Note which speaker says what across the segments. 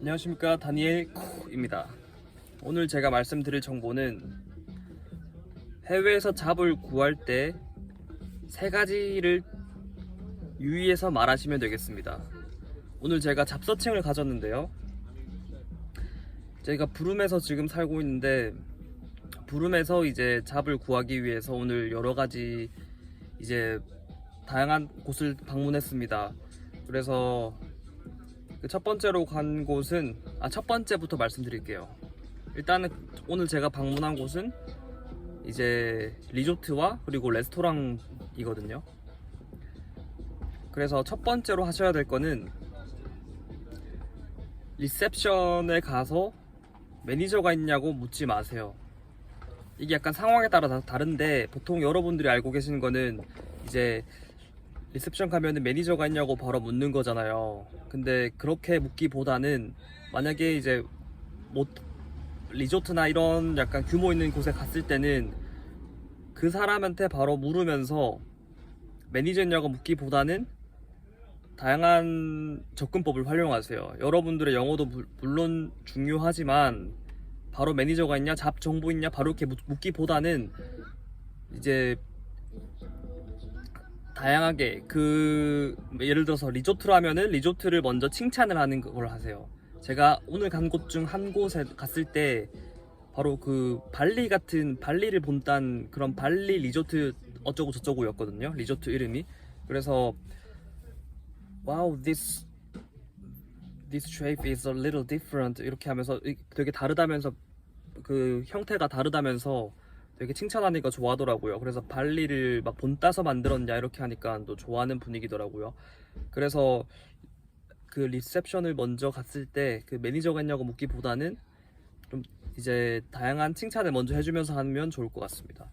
Speaker 1: 안녕하십니까 다니엘 코입니다. 오늘 제가 말씀드릴 정보는 해외에서 잡을 구할 때 세 가지를 유의해서 말하시면 되겠습니다. 오늘 제가 잡서칭을 가졌는데요. 제가 부름에서 지금 살고 있는데 부름에서 이제 잡을 구하기 위해서 오늘 여러 가지 이제 다양한 곳을 방문했습니다. 그래서 그 첫 번째로 간 곳은 아 첫 번째부터 말씀드릴게요. 일단은 오늘 제가 방문한 곳은 이제 리조트와 그리고 레스토랑이거든요. 그래서 첫 번째로 하셔야 될 거는 리셉션에 가서 매니저가 있냐고 묻지 마세요. 이게 약간 상황에 따라 다 다른데 보통 여러분들이 알고 계시는 거는 이제 리셉션 가면은 매니저가 있냐고 바로 묻는 거잖아요. 근데 그렇게 묻기보다는 만약에 이제 뭐 리조트나 이런 약간 규모 있는 곳에 갔을 때는 그 사람한테 바로 물으면서 매니저 있냐고 묻기보다는 다양한 접근법을 활용하세요. 여러분들의 영어도 물- 물론 중요하지만 바로 매니저가 있냐, 잡 정보 있냐, 바로 이렇게 묻- 묻기보다는 이제 다양하게 그 예를 들어서 리조트라면은 리조트를 먼저 칭찬을 하는 걸 하세요. 제가 오늘 간 곳 중 한 곳에 갔을 때 바로 그 발리 같은 발리를 본딴 그런 발리 리조트 어쩌고 저쩌고였거든요. 리조트 이름이. 그래서 wow this this shape is a little different 이렇게 하면서 이- 되게 다르다면서 그 형태가 다르다면서 되게 칭찬하니까 좋아하더라고요. 그래서 발리를 막 본따서 만들었냐 이렇게 하니까 또 좋아하는 분위기더라고요. 그래서 그 리셉션을 먼저 갔을 때 그 매니저가 있냐고 묻기보다는 좀 이제 다양한 칭찬을 먼저 해주면서 하면 좋을 것 같습니다.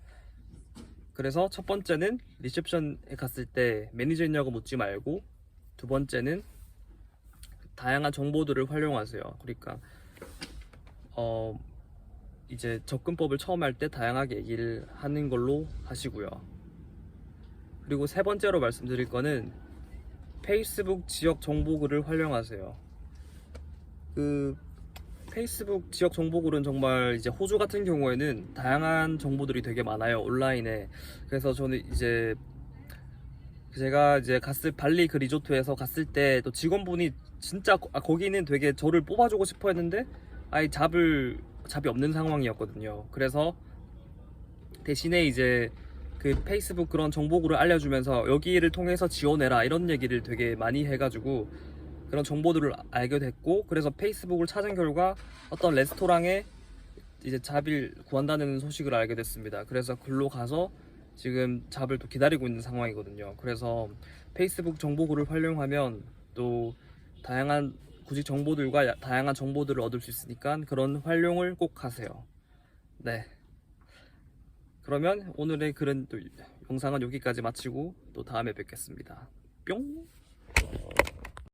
Speaker 1: 그래서 첫 번째는 리셉션에 갔을 때 매니저 있냐고 묻지 말고 두 번째는 다양한 정보들을 활용하세요. 그러니까 어 이제 접근법을 처음 할 때 다양하게 얘기를 하는 걸로 하시고요. 그리고 세 번째로 말씀드릴 거는 페이스북 지역 정보글을 활용하세요. 그 페이스북 지역 정보글은 정말 이제 호주 같은 경우에는 다양한 정보들이 되게 많아요 온라인에. 그래서 저는 이제 제가 이제 갔을 발리 그 리조트에서 갔을 때 또 직원분이 진짜 거- 아, 거기는 되게 저를 뽑아주고 싶어 했는데 아예 잡을 잡이 없는 상황이었거든요. 그래서 대신에 이제 그 페이스북 그런 정보글을 알려주면서 여기를 통해서 지원해라 이런 얘기를 되게 많이 해가지고 그런 정보들을 알게 됐고 그래서 페이스북을 찾은 결과 어떤 레스토랑에 이제 잡을 구한다는 소식을 알게 됐습니다. 그래서 글로 가서 지금 잡을 또 기다리고 있는 상황이거든요. 그래서 페이스북 정보글을 활용하면 또 다양한 구직 정보들과 야- 다양한 정보들을 얻을 수 있으니까 그런 활용을 꼭 하세요. 네. 그러면 오늘의 글은 또 영상은 여기까지 마치고 또 다음에 뵙겠습니다. 뿅.